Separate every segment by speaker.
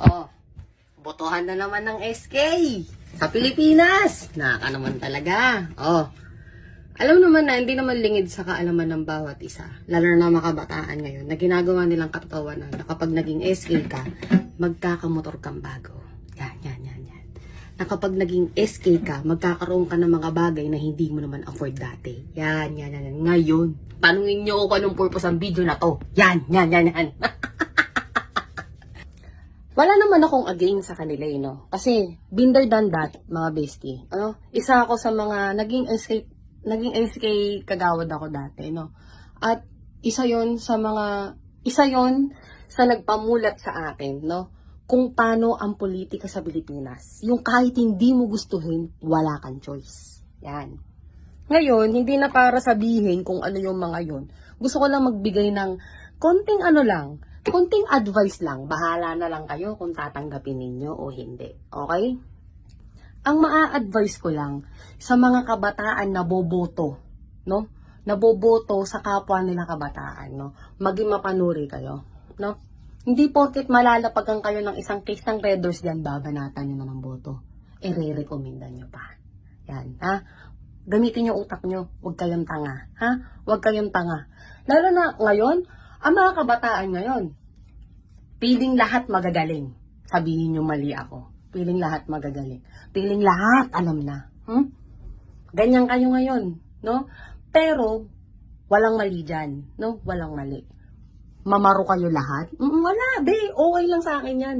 Speaker 1: Oh, botohan na naman ng SK sa Pilipinas. Naka naman talaga. Oh, alam naman na hindi naman lingid sa kaalaman ng bawat isa, lalo na mga ngayon, na ginagawa nilang katotohanan na kapag naging SK ka, magkakamotor kang bago. Yan, yan, yan, yan. Na kapag naging SK ka, magkakaroon ka ng mga bagay na hindi mo naman afford dati. Yan, yan, yan, yan. Ngayon, tanungin niyo ako anong purpose ang video na to. Yan, yan, yan, yan. Wala naman akong against sa kanila, eh, no? Kasi, binder than that, mga bestie. Ano? Isa ako sa mga naging SK, naging SK kagawad ako dati, no? At isa yon sa mga, isa yon sa nagpamulat sa akin, no? Kung paano ang politika sa Pilipinas. Yung kahit hindi mo gustuhin, wala kang choice. Yan. Ngayon, hindi na para sabihin kung ano yung mga yon. Gusto ko lang magbigay ng konting ano lang, konting advice lang. Bahala na lang kayo kung tatanggapin ninyo o hindi. Okay? Ang maa-advise ko lang sa mga kabataan na boboto, no? Naboboto sa kapwa nila kabataan, no? Maging mapanuri kayo, no? Hindi porket malalapagan kayo ng isang case ng Red Doors diyan, babanatan nyo na ng boto. I-recommenda nyo pa. Yan, ha? Gamitin yung utak nyo. Huwag kayong tanga. Ha? Huwag kayong tanga. Lalo na ngayon, ang mga kabataan ngayon, piling lahat magagaling. Sabihin nyo mali ako. Piling lahat magagaling. Piling lahat alam na. Hmm? Ganyan kayo ngayon, no? Pero, walang mali dyan, no? Walang mali. Mamaro kayo lahat? Mm, wala, be. Okay lang sa akin yan.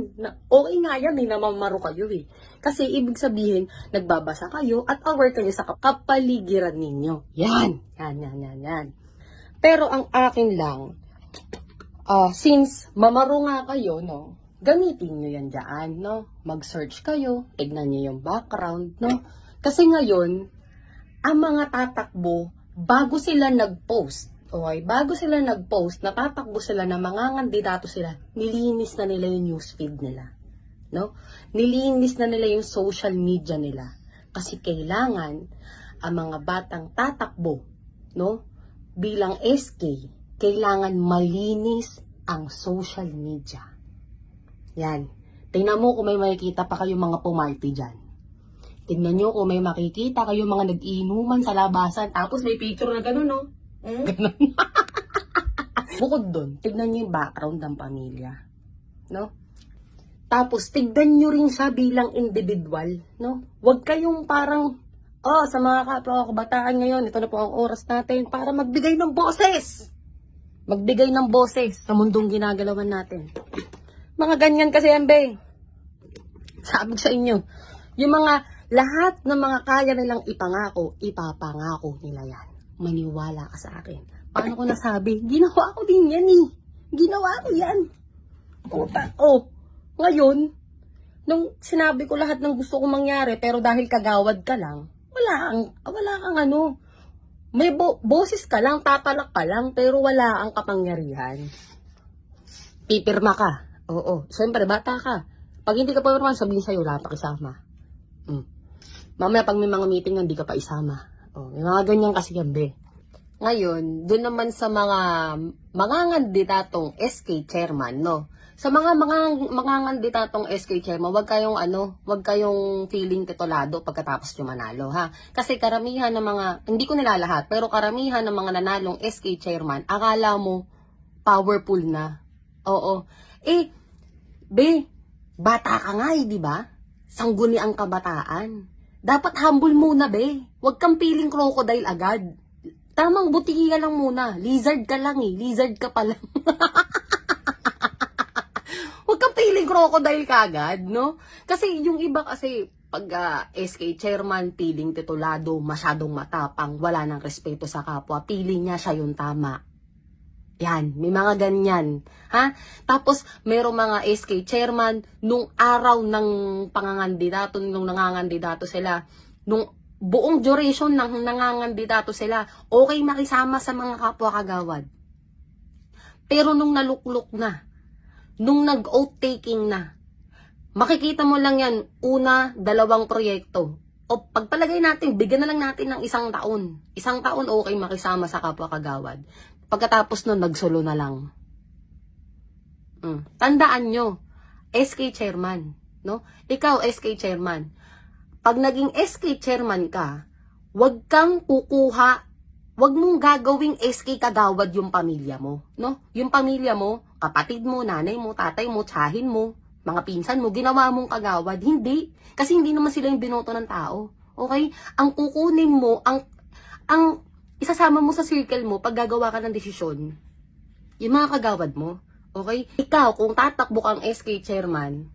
Speaker 1: Okay nga yan, eh, na mamaro kayo, eh. Kasi, ibig sabihin, nagbabasa kayo at aware kayo sa kap- kapaligiran ninyo. Yan. Yan, yan, yan, yan. Pero, ang akin lang, ah since mamaro nga kayo, no, gamitin nyo yan dyan, no? Mag-search kayo, tignan nyo yung background, no? Kasi ngayon, ang mga tatakbo, bago sila nag-post, okay, bago sila nag-post, natatakbo sila na mga kandidato sila, nilinis na nila yung newsfeed nila, no? Nilinis na nila yung social media nila. Kasi kailangan, ang mga batang tatakbo, no? Bilang SK, kailangan malinis ang social media. Yan. Tingnan mo kung may makikita pa kayo mga pumarty dyan. Tingnan nyo kung may makikita kayo mga nag-iinuman sa labasan. Tapos may picture na gano'n, no?
Speaker 2: Hmm?
Speaker 1: Ganun. Bukod doon, tignan nyo yung background ng pamilya. No? Tapos, tignan nyo rin siya bilang individual. No? Huwag kayong parang, oh, sa mga kapwa kabataan ngayon, ito na po ang oras natin para magbigay ng boses. Magbigay ng boses sa mundong ginagalawan natin. Mga ganyan kasi yan, be. Sabi sa inyo, yung mga lahat ng mga kaya nilang ipangako, ipapangako nila yan. Maniwala ka sa akin. Paano ko nasabi? Ginawa ko din yan eh. Ginawa ko yan. Puta. Oh, ngayon, nung sinabi ko lahat ng gusto kong mangyari, pero dahil kagawad ka lang, wala kang, wala kang ano, may bo- boses ka lang, tatalak ka lang, pero wala ang kapangyarihan. Pipirma ka. Oo. Siyempre, bata ka. Pag hindi ka pipirma, sabihin sa'yo, wala pa kasama. Mm. Mamaya pag may mga meeting, hindi ka pa isama. Oh, may mga ganyan kasi yan. Ngayon, doon naman sa mga mga kandidatong SK chairman, no? Sa mga mga mga kandidatong SK chairman, wag kayong ano, wag kayong feeling titulado pagkatapos nyo manalo, ha? Kasi karamihan ng mga, hindi ko nila lahat, pero karamihan ng mga nanalong SK chairman, akala mo powerful na. Oo. Eh, be, bata ka nga eh, di ba? Sangguni ang kabataan. Dapat humble muna, be. Huwag kang piling crocodile agad. Tamang butiya lang muna. Lizard ka lang eh. Lizard ka pa lang. Piling crocodile ka agad, no? Kasi yung iba kasi, pag ah, SK chairman, piling titulado, masyadong matapang, wala ng respeto sa kapwa, piling niya siya yung tama. Yan, may mga ganyan. Ha? Tapos, merong mga SK chairman, nung araw ng pangangandidato, nung nangangandidato sila, nung buong duration ng nangangandidato sila, okay makisama sa mga kapwa kagawad. Pero nung naluklok na, nung nag-oath taking na, makikita mo lang yan, una, dalawang proyekto. O pagpalagay natin, bigyan na lang natin ng isang taon. Isang taon okay makisama sa kapwa kagawad. Pagkatapos nun, nagsolo na lang. Mm. Tandaan nyo, SK chairman, no? Ikaw, SK chairman. Pag naging SK chairman ka, wag kang kukuha, wag mong gagawing SK kagawad yung pamilya mo, no? Yung pamilya mo, kapatid mo, nanay mo, tatay mo, tsahin mo, mga pinsan mo, ginawa mong kagawad. Hindi. Kasi hindi naman sila yung binoto ng tao. Okay? Ang kukunin mo, ang, ang isasama mo sa circle mo pag gagawa ka ng desisyon, yung mga kagawad mo. Okay? Ikaw, kung tatakbo kang SK chairman,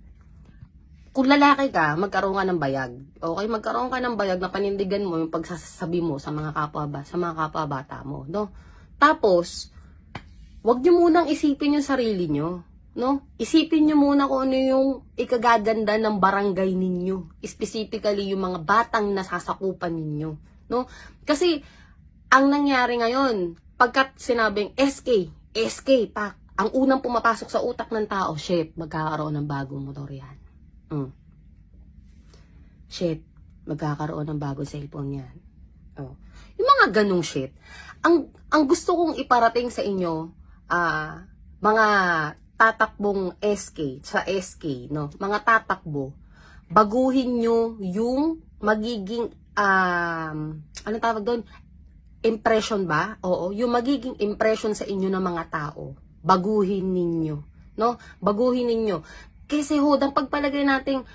Speaker 1: kung lalaki ka, magkaroon ka ng bayag. Okay? Magkaroon ka ng bayag na panindigan mo yung pagsasabi mo sa mga kapwa sa mga kapwa bata mo, no? Tapos, wag niyo munang isipin yung sarili niyo, no? Isipin niyo muna kung ano yung ikagaganda ng barangay ninyo. Specifically, yung mga batang nasasakupan ninyo, no? Kasi, ang nangyari ngayon, pagkat sinabing SK, SK, pak, ang unang pumapasok sa utak ng tao, shit, magkakaroon ng bagong motor yan. Mm. Shit, magkakaroon ng bagong cellphone yan. Oh. Yung mga ganong shit. Ang, ang gusto kong iparating sa inyo, ah, mga tatakbong SK, sa SK, no? Mga tatakbo, baguhin nyo yung magiging, um, anong tawag doon? Impression ba? Oo, yung magiging impression sa inyo ng mga tao, baguhin ninyo, no? Baguhin ninyo. Kasi ho, ang pagpalagay nating,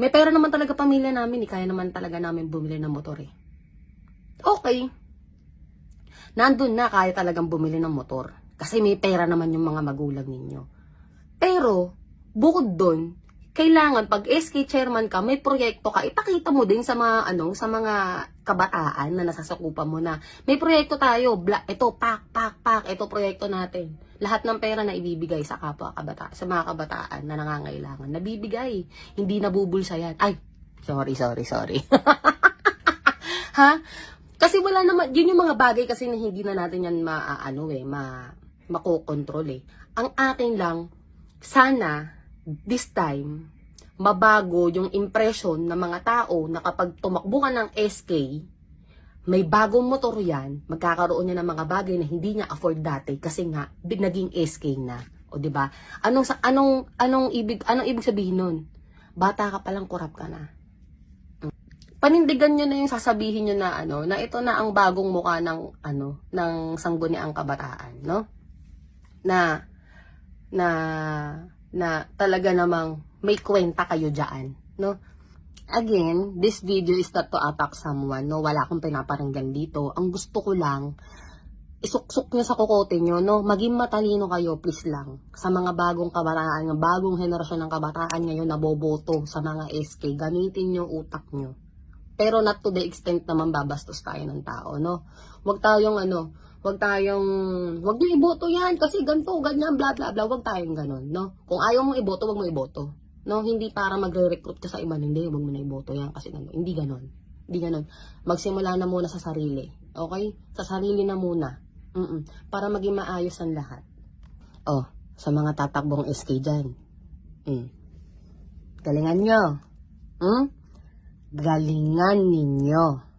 Speaker 1: may pera naman talaga pamilya namin, eh, kaya naman talaga namin bumili ng motor eh. Okay. Nandun na, kaya talagang bumili ng motor. Kasi may pera naman yung mga magulang ninyo. Pero, bukod doon, kailangan pag SK chairman ka, may proyekto ka, ipakita mo din sa mga ano, sa mga kabataan na nasasakupan mo na may proyekto tayo, bla, ito pak pak pak, ito proyekto natin. Lahat ng pera na ibibigay sa kapwa kabata, sa mga kabataan na nangangailangan, nabibigay. Hindi nabubulsa yan. Ay, sorry, sorry, sorry. ha? Kasi wala naman, yun yung mga bagay kasi na hindi na natin yan maaano eh, ma, makokontrol eh. Ang akin lang, sana, this time, mabago yung impression ng mga tao na kapag tumakbo ka ng SK, may bagong motor yan, magkakaroon niya ng mga bagay na hindi niya afford dati kasi nga naging SK na. O di ba? Anong anong anong ibig anong ibig sabihin nun? Bata ka pa lang kurap ka na. Panindigan niyo na yung sasabihin niyo na ano, na ito na ang bagong mukha ng ano, ng sangguniang kabataan, no? Na na na talaga namang may kwenta kayo diyan, no? Again, this video is not to attack someone, no? Wala akong pinaparinggan dito. Ang gusto ko lang, isuksok nyo sa kukote nyo, no? Maging matalino kayo, please lang. Sa mga bagong kabataan, ng bagong henerasyon ng kabataan ngayon na boboto sa mga SK, gamitin nyo utak nyo. Pero not to the extent naman babastos tayo ng tao, no? Huwag tayong ano, huwag tayong, huwag nyo iboto yan kasi ganito, ganyan, bla bla bla, huwag tayong ganun, no? Kung ayaw mong iboto, huwag mo iboto. No, hindi para magre-recruit ka sa iba, hindi, huwag mo na iboto yan kasi ganun. Hindi ganun. Hindi ganun. Magsimula na muna sa sarili. Okay? Sa sarili na muna. Mm Para maging maayos ang lahat. Oh, sa mga tatakbong SK dyan. Mm. Galingan nyo. Hmm? Galingan ninyo.